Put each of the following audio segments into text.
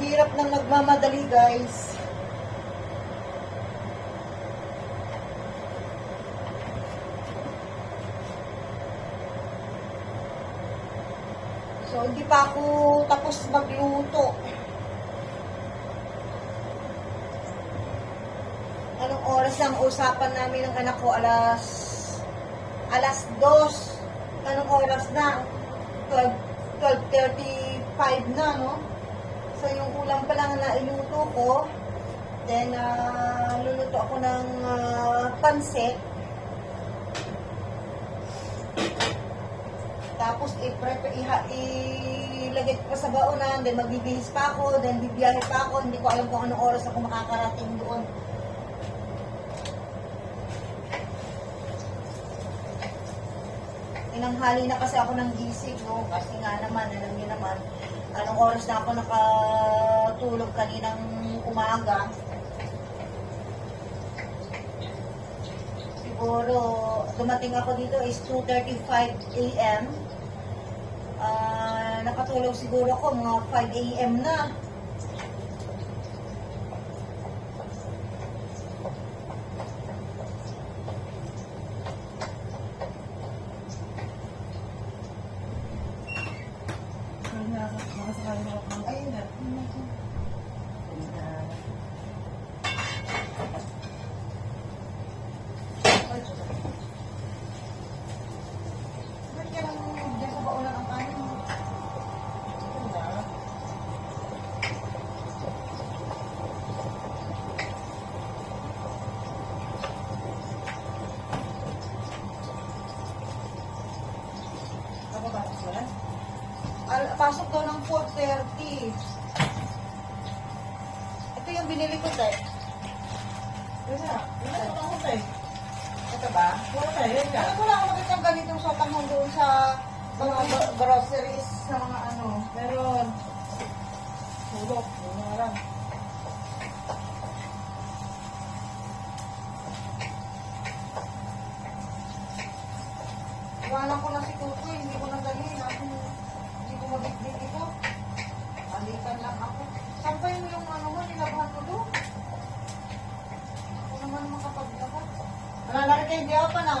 hirap ng nagmamadali, guys. So, hindi pa ako tapos magluto. Anong oras ang usapan namin ng anak ko? Alas... Alas dos. Anong oras na? 12, 12.35 na, no? So, yung ulam pa lang na iluto ko. Then, ah, luluto ako ng ah, pansit. Tapos, i-prepare, ilagay ko sa baonan. Then, magbibihis pa ako. Then, bibiyahe pa ako. Hindi ko alam kung anong oras ako makakarating doon. Inanghali na kasi ako ng gising, no? Kasi nga naman, alam niyo naman, anong oras na ako nakatulog kaninang umaga. Siguro, dumating ako dito is 2.35 a.m. Ah, nakatulog siguro ako mga 5 a.m. na. Lang. Iwanan ko na si Tuto, hindi ko nadali. Ako, hindi ko mabitbit ito. Balikan lang ako. Saan pa yung ano mo, nilabahan mo doon? Ako naman makapaglakad. Nalalaki kayo, hindi ako pa na.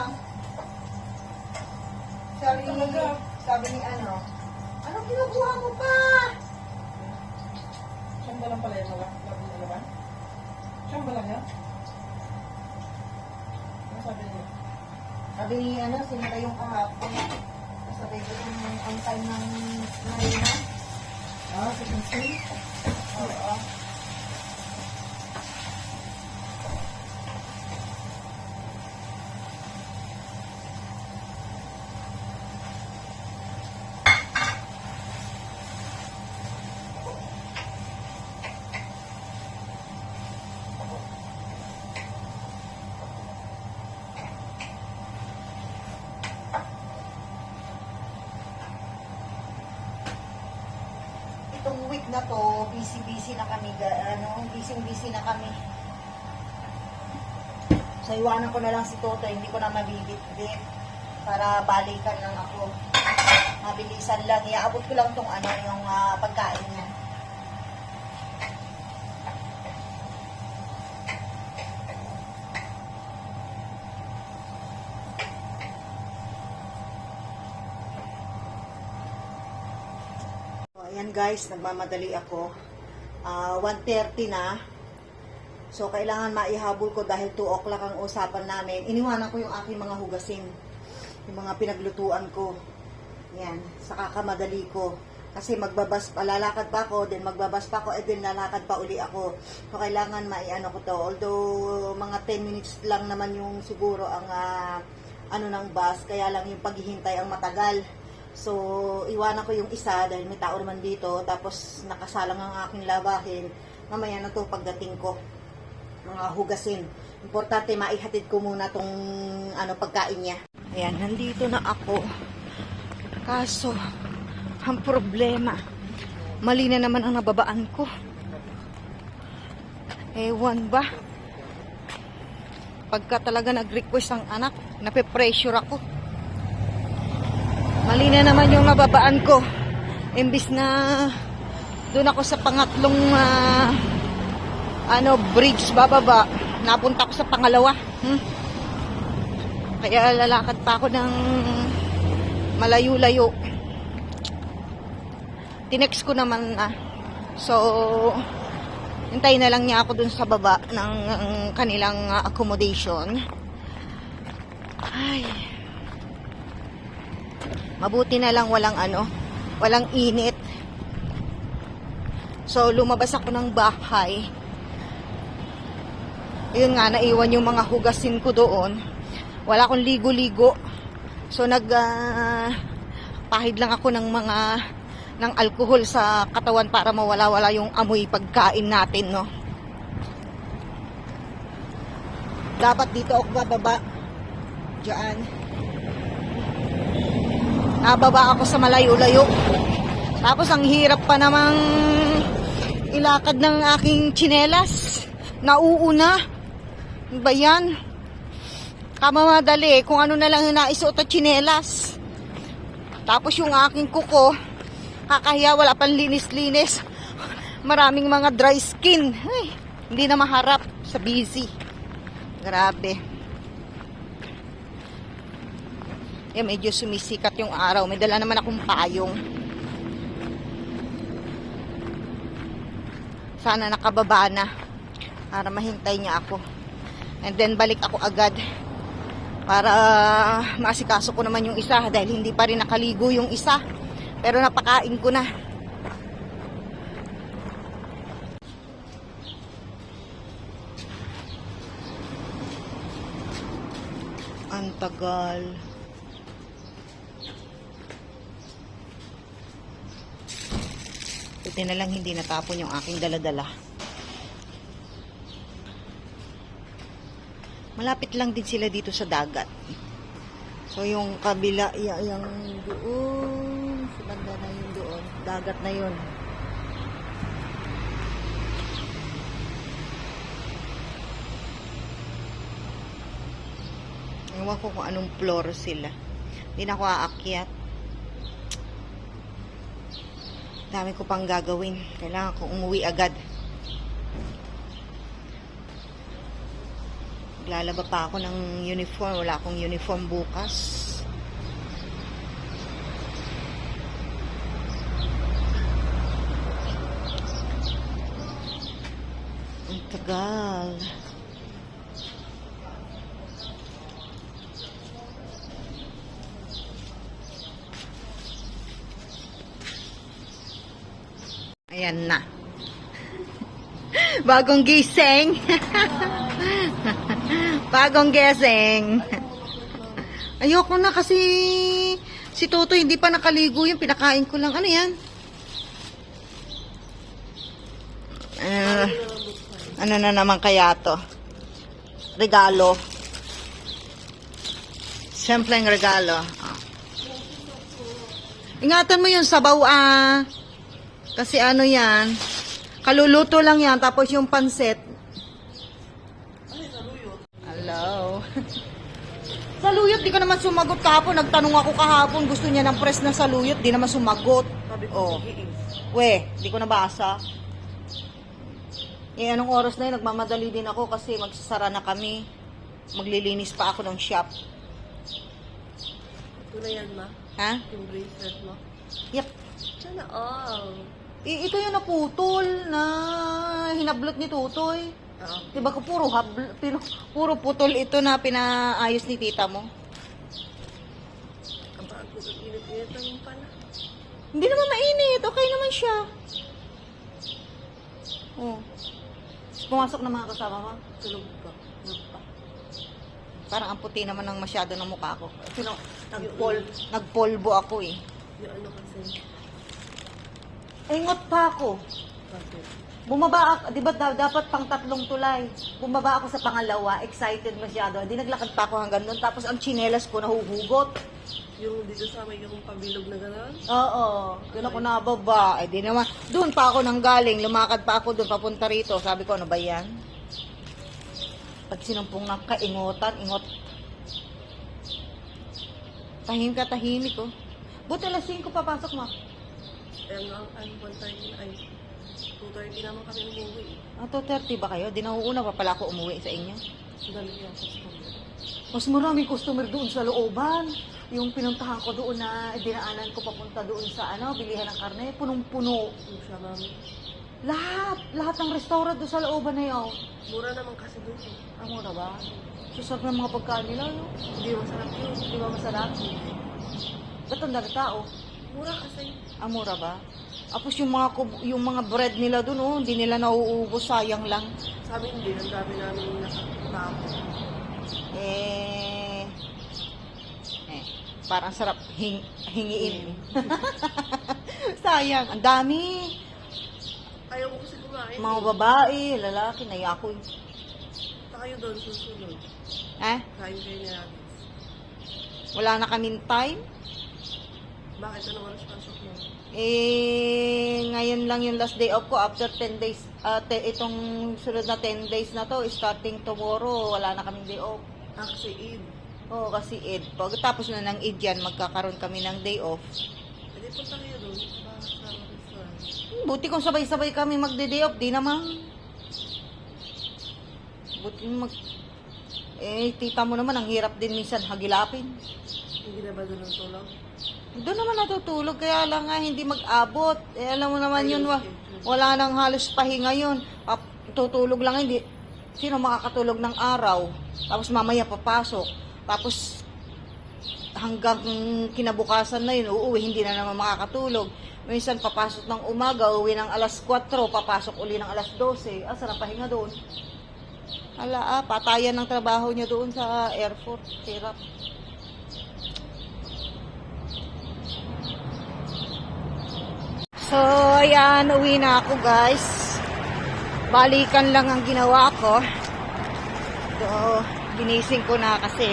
Sabi ni ano, sinira yung kahapon. Sabi ko yung on time ng Marina. Ah, si Pinsin? Oo. itong week na to, busy-busy na kami, ano, busy-busy na kami. So, iwanan ko na lang si Toto, hindi ko na mabibit-bit para balikan lang ako. Mabilisan lang, iaabot ko lang tong ano, yung ah, pagkain niya. So, ayan guys, nagmamadali ako. Ah, 1.30 na. So, kailangan maihabol ko dahil 2 o'clock ang usapan namin. Iniwanan ko yung aking mga hugasin. Yung mga pinaglutuan ko. Yan, sa kakamadali ko. Kasi magbabas, lalakad pa ako, then magbabas pa ako, and then lalakad pa uli ako. So, kailangan maiano ko to. Although, mga 10 minutes lang naman yung siguro ang ah, ano ng bus, kaya lang yung paghihintay ang matagal. So, iwanan ko yung isa dahil may tao naman dito. Tapos, nakasalang ang aking labahin. Mamaya na to pagdating ko. Mga hugasin. Importante, maihatid ko muna tong ano, pagkain niya. Ayan, nandito na ako. Kaso, ang problema, mali na naman ang nababaan ko. Ewan ba? Pagka talaga nag-request ang anak, nape-pressure ako. Mali na naman yung nababaan ko. Imbis na Doon ako sa pangatlong ah, ano bridge bababa. Napunta ako sa pangalawa. Hmm? Kaya lalakad pa ako ng malayo-layo. Tinext ko naman na. So, hintayin na lang niya ako dun sa baba ng, ng kanilang ah, accommodation. Ay. Mabuti na lang walang ano, walang init. So, lumabas ako ng bahay. Yun nga, naiwan yung mga hugasin ko doon. Wala akong ligo-ligo. So, nag, ah, pahid lang ako ng mga, ng alcohol sa katawan para mawala-wala yung amoy pagkain natin, no? Dapat dito ako bababa. Diyan. Nababa ako sa malayo-layo. Tapos ang hirap pa namang ilakad ng aking tsinelas. Nauuna. Ano ba yan? Kamamadali kung ano na lang naisuot at tsinelas. Tapos yung aking kuko, kakahiya wala pang linis-linis. Maraming mga dry skin. Ay, hindi na maharap sa busy. Grabe. Eh, medyo sumisikat yung araw. May dala naman akong payong. Sana nakababa na para mahintay niya ako. And then balik ako agad para masikaso ko naman yung isa dahil hindi pa rin nakaligo yung isa. Pero napakain ko na. Ang tagal. Buti na lang hindi natapon yung aking daladala. Malapit lang din sila dito sa dagat. So yung kabila, yung doon, sa banda na yun doon, dagat na yun. Ewan ko kung anong floor sila. Hindi na ako aakyat. Dami ko pang gagawin. Kailangan ko umuwi agad. Maglalaba pa ako ng uniform. Wala akong uniform bukas. Ang tagal. Ayan na. Bagong gising. Bagong gising. Ayoko na kasi si Toto hindi pa nakaligo yung pinakain ko lang. Ano yan? Ah, ano na naman kaya to? Regalo. Simpleng regalo. Ah. Ingatan mo yung sabaw ah. Kasi ano yan, kaluluto lang yan, tapos yung pansit. Hello. saluyot, di ka naman sumagot kahapon. Nagtanong ako kahapon, gusto niya ng press na saluyot, di naman sumagot. Sabi ko, Oh. eh. We, di ko nabasa. Eh, anong oras na yun? Nagmamadali din ako kasi magsasara na kami. Maglilinis pa ako ng shop. Ito na yan, ma. Ha? Yung bracelet mo. Yep. Sana all. I- ito yung naputol na hinablot ni Tutoy. Oo. Diba ko puro habl, puro, puro putol ito na pinaayos ni tita mo? Ang ang init-init naman pala. Hindi naman mainit. Okay naman siya. Oh. Pumasok na mga kasama mo. Tulog pa. Tulog pa. Parang ang puti naman ng masyado ng mukha ko. Sino, nagpol, nagpolbo ako eh. Yung ano kasi. Ingot pa ako. Bumaba ako, di ba da- dapat pang tatlong tulay. Bumaba ako sa pangalawa, excited masyado. Hindi naglakad pa ako hanggang doon. Tapos ang chinelas ko nahuhugot. Yung dito sa may yung pabilog na gano'n. Oo, doon ako nababa. Eh di naman, doon pa ako nang galing, lumakad pa ako doon papunta rito. Sabi ko, ano ba yan? Pag sinumpong ng kaingotan, ingot. Tahim ka, tahimik ko. Buti alas 5 papasok mo. Eh, ang ang one time ay 2.30 naman kami umuwi. Ah, 2.30 ba kayo? Di nauuna pa pala ako umuwi sa inyo. Dali yung customer. Mas maraming customer doon sa looban. Yung pinuntahan ko doon na dinaanan ko papunta doon sa ano, bilihan ng karne, punong-puno. Yung siya mami. Lahat, lahat ng restaurant doon sa looban na yun. Mura naman kasi doon. eh. Ang mura ba? Susarap ng mga pagkain nila, no? Hindi masarap yun. Di ba masarap? Ba't ang dami tao? Mura kasi. Ang mura ba? Tapos yung mga yung mga bread nila doon, oh, hindi nila nauubos, sayang lang. Sa amin din, ang dami namin nakatao. Eh, eh, parang sarap hing, hingiin. sayang, ang dami. Ayaw ko kasi kumain. Mga babae, lalaki, naiya ako. eh. Kayo doon, susunod. Eh, Kain kayo Agnes. wala na kaming time. Bakit? Anong oras pasok mo? Eh, ngayon lang yung last day off ko after 10 days. ah, te- itong sunod na 10 days na to, starting tomorrow, wala na kaming day off. Ah, kasi Eid. Oo, kasi Eid. Pagkatapos na ng Eid yan, magkakaroon kami ng day off. Pwede punta kayo doon. Sa sa restaurant. Hmm, Buti kung sabay-sabay kami magde-day off, di naman. Buti mag... Eh, tita mo naman, ang hirap din minsan hagilapin. Hindi na ba doon ang tulog? Doon naman natutulog, kaya lang nga hindi mag-abot. Eh, alam mo naman yun, wa, wala nang halos pahinga yun. Pap, tutulog lang, hindi. Sino makakatulog ng araw? Tapos mamaya papasok. Tapos hanggang kinabukasan na yun, uuwi, hindi na naman makakatulog. Minsan papasok ng umaga, uwi ng alas 4, papasok uli ng alas 12. Ah, sarap pahinga doon. Hala, ah, patayan ng trabaho niya doon sa airport. Hirap. So, ayan, uwi na ako guys. Balikan lang ang ginawa ko. So, ginising ko na kasi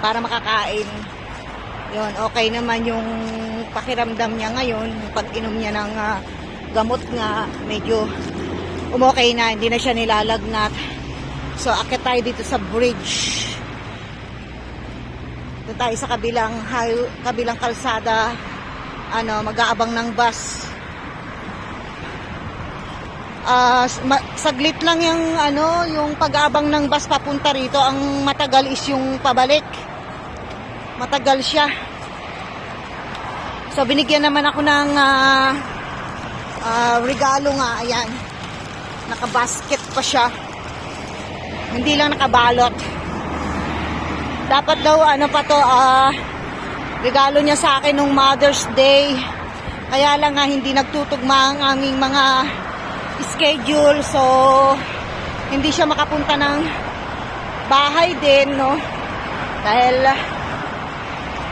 para makakain. Yun, okay naman yung pakiramdam niya ngayon. Yung pag-inom niya ng ah, gamot nga, medyo umokay na, hindi na siya nilalagnat. So, akit tayo dito sa bridge. Doon tayo sa kabilang, kabilang kalsada ano, mag-aabang ng bus. Ma- saglit lang yung ano, yung pag-aabang ng bus papunta rito. Ang matagal is yung pabalik. Matagal siya. So binigyan naman ako ng ah, ah, regalo nga, ayan. Naka-basket pa siya. Hindi lang nakabalot. Dapat daw ano pa to ah regalo niya sa akin nung Mother's Day. Kaya lang nga hindi nagtutugma ang aming mga schedule. So, hindi siya makapunta ng bahay din, no? Dahil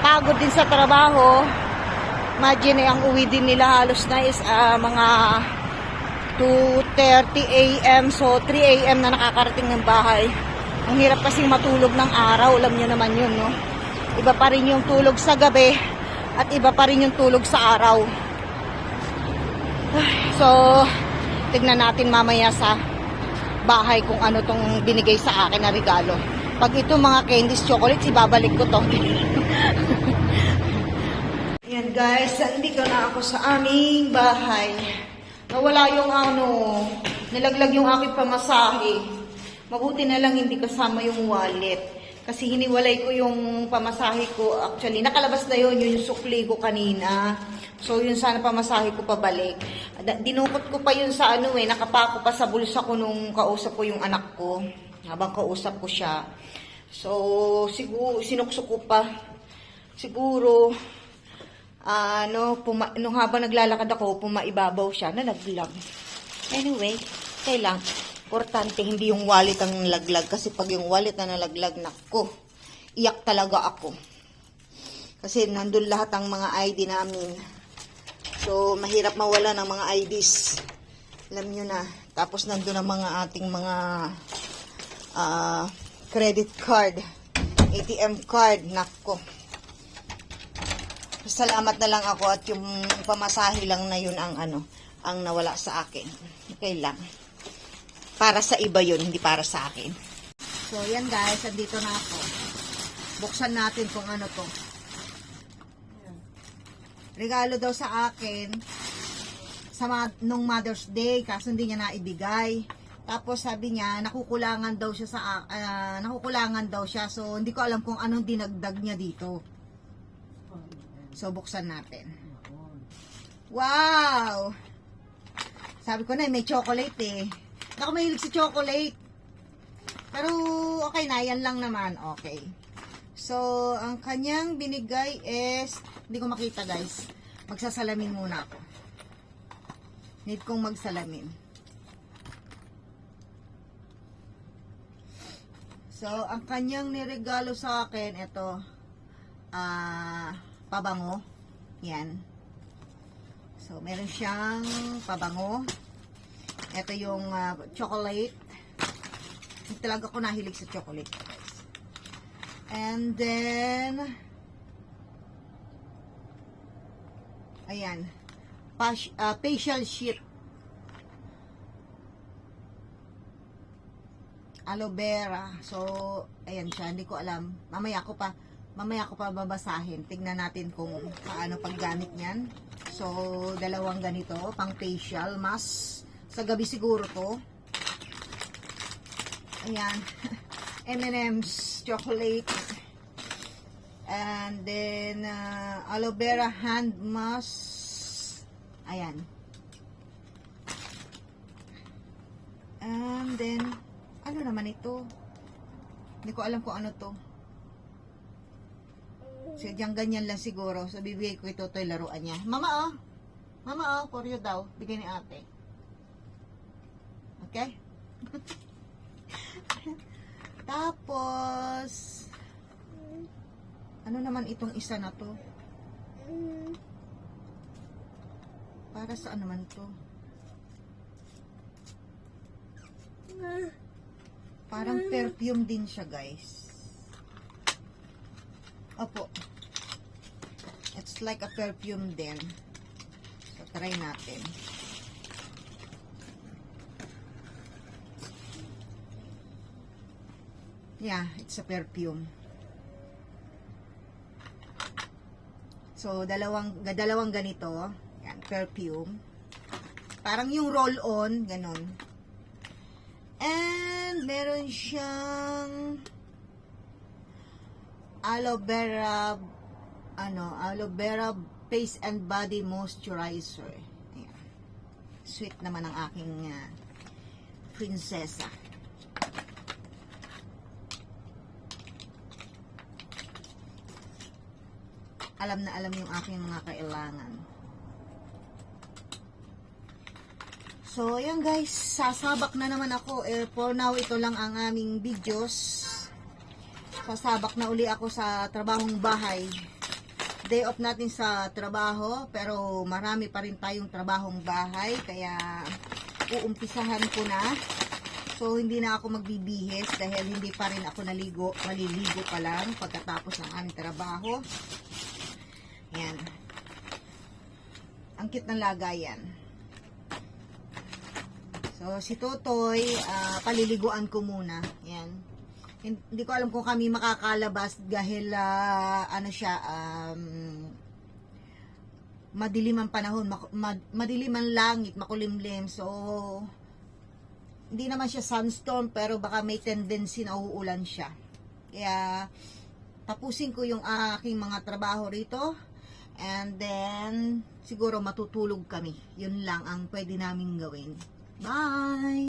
pagod din sa trabaho. Imagine, eh, ang uwi din nila halos na is ah, mga 2.30 a.m. So, 3 a.m. na nakakarating ng bahay. Ang hirap kasing matulog ng araw. Alam niyo naman yun, no? Iba pa rin yung tulog sa gabi at iba pa rin yung tulog sa araw. So, tignan natin mamaya sa bahay kung ano tong binigay sa akin na regalo. Pag ito mga candies chocolates, ibabalik ko to. Ayan guys, nandito na ako sa aming bahay. Nawala yung ano, nilaglag yung aking pamasahe. Mabuti na lang hindi kasama yung wallet. Kasi hiniwalay ko yung pamasahe ko. Actually, nakalabas na yun, yun yung sukli ko kanina. So, yun sana pamasahe ko pabalik. Dinukot ko pa yun sa ano eh, nakapako pa sa bulsa ko nung kausap ko yung anak ko. Habang kausap ko siya. So, siguro, sinuksok ko pa. Siguro, ano, puma, nung habang naglalakad ako, pumaibabaw siya, nalaglag. Anyway, okay. Importante, hindi yung wallet ang nalaglag. Kasi pag yung wallet na nalaglag, nako, iyak talaga ako. Kasi nandun lahat ang mga ID namin. So, mahirap mawala ng mga IDs. Alam nyo na. Tapos nandun ang mga ating mga ah, credit card, ATM card, nako. Salamat na lang ako at yung pamasahe lang na yun ang ano, ang nawala sa akin. Okay lang. Para sa iba yun, hindi para sa akin. So, yan guys, andito na ako. Buksan natin kung ano to. Regalo daw sa akin sa ma- nung Mother's Day, kaso hindi niya naibigay. Tapos sabi niya, nakukulangan daw siya sa, ah, nakukulangan daw siya. So, hindi ko alam kung anong dinagdag niya dito. So, buksan natin. Wow! Sabi ko na, may chocolate eh. Ako mahilig sa chocolate. Pero, okay na, yan lang naman. Okay. So, ang kanyang binigay is, hindi ko makita guys. Magsasalamin muna ako. Need kong magsalamin. So, ang kanyang niregalo sa akin, ito, ah, pabango. Yan. So, meron siyang pabango. Ito yung ah, chocolate. Talaga ako nahilig sa chocolate. And then, ayan, pas, ah, facial sheet. aloe vera. So, ayan siya. Hindi ko alam. Mamaya ko pa, mamaya ko pa babasahin. Tignan natin kung paano paggamit niyan. So, dalawang ganito, pang facial mask. Sa gabi siguro to. Ayan. M&M's chocolate. And then, uh, aloe vera hand mask. Ayan. And then, ano naman ito? Hindi ko alam kung ano to. So, diyan ganyan lang siguro. So, bibigay ko ito, ito yung laruan niya. Mama, oh. Mama, oh. For you daw. Bigay ni ate. Okay? Tapos, ano naman itong isa na to? Para saan naman to? Parang perfume din siya, guys. Opo. It's like a perfume din. So, try natin. Yeah, it's a perfume. So, dalawang, dalawang ganito. Yan, perfume. Parang yung roll-on, ganon. And meron siyang aloe vera ano, aloe vera face and body moisturizer. Ayan. Sweet naman ang aking ah, prinsesa. Alam na alam yung aking mga kailangan. So, ayan guys, sasabak na naman ako. Eh, for now, ito lang ang aming videos. Sasabak na uli ako sa trabahong bahay. Day off natin sa trabaho, pero marami pa rin tayong trabahong bahay, kaya uumpisahan ko na. So, hindi na ako magbibihis dahil hindi pa rin ako naligo, maliligo pa lang pagkatapos ng aming trabaho. Ayan. Ang cute ng lagayan. So, si Totoy, ah, paliliguan ko muna. Yan. Hin- Hindi ko alam kung kami makakalabas dahil, ah, ano siya, um, madilim ang panahon, mak- mad- madilim ang langit, makulimlim. So, hindi naman siya sunstorm, pero baka may tendency na uulan siya. Kaya, tapusin ko yung aking mga trabaho rito. And then, siguro matutulog kami. Yun lang ang pwede naming gawin. Bye!